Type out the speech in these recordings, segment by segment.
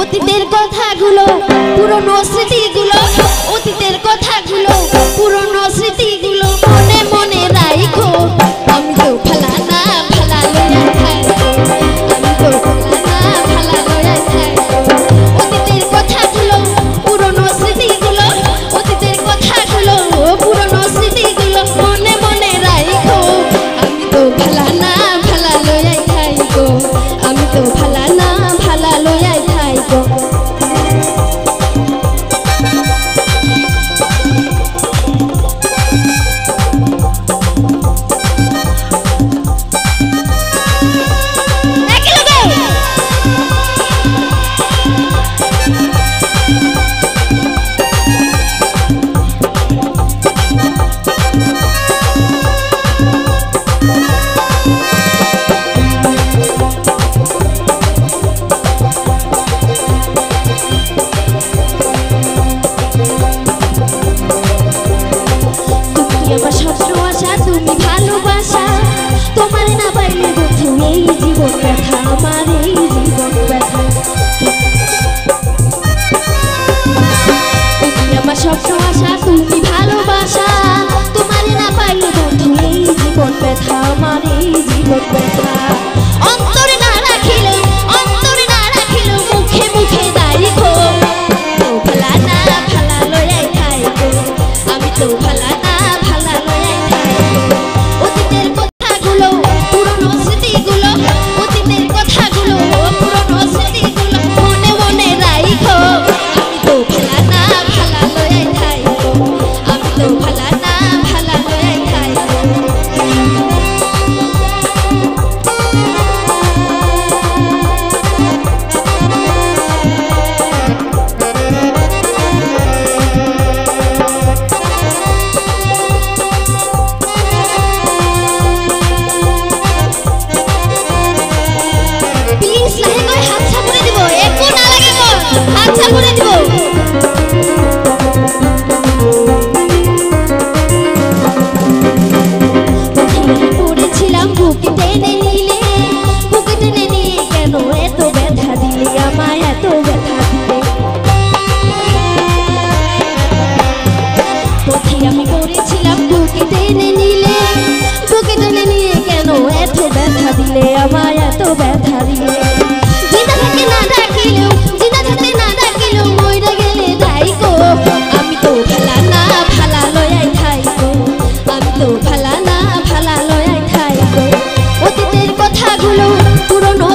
অতীতের কথাগুলো, পুরনো স্মৃতিগুলো, অতীতের কথাগুলো, পুরনো স্মৃতিগুলো মনে মনে রাখো আমি তো ভালা না, ভালা লইয়া খাই তো ভালা না, ভালা লইয়া খাই অতীতের কথাগুলো, পুরনো স্মৃতিগুলো, অতীতের কথাগুলো, পুরনো স্মৃতিগুলো মনে মনে রাখো আমি তো ভালা না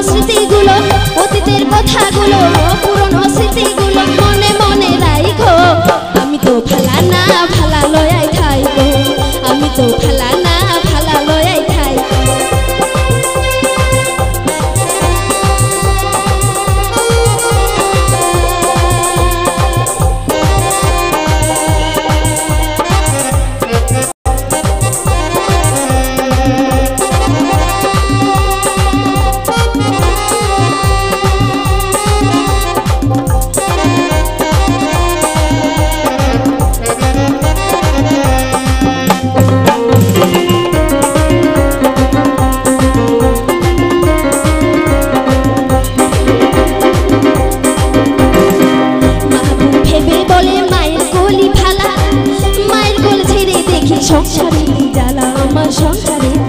স্মৃতিগুলো, অতীতের কথাগুলো, পুরনো স্মৃতিগুলো মনে মনে রাইখো। আমি তো ভালা না, ভালা লয়াই খাইব। আমি তো ভালা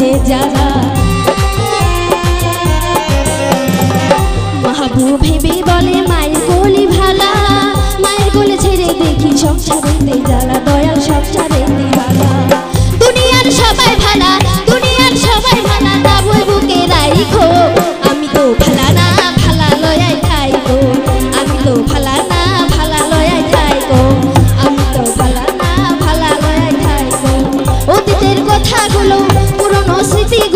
আছে যারা। মাহবুব ভেবে বলে, মায়ের কোলে ভালা, মায়ের কোলে ছেড়ে দেখি সংসারেতে জ্বালা দয়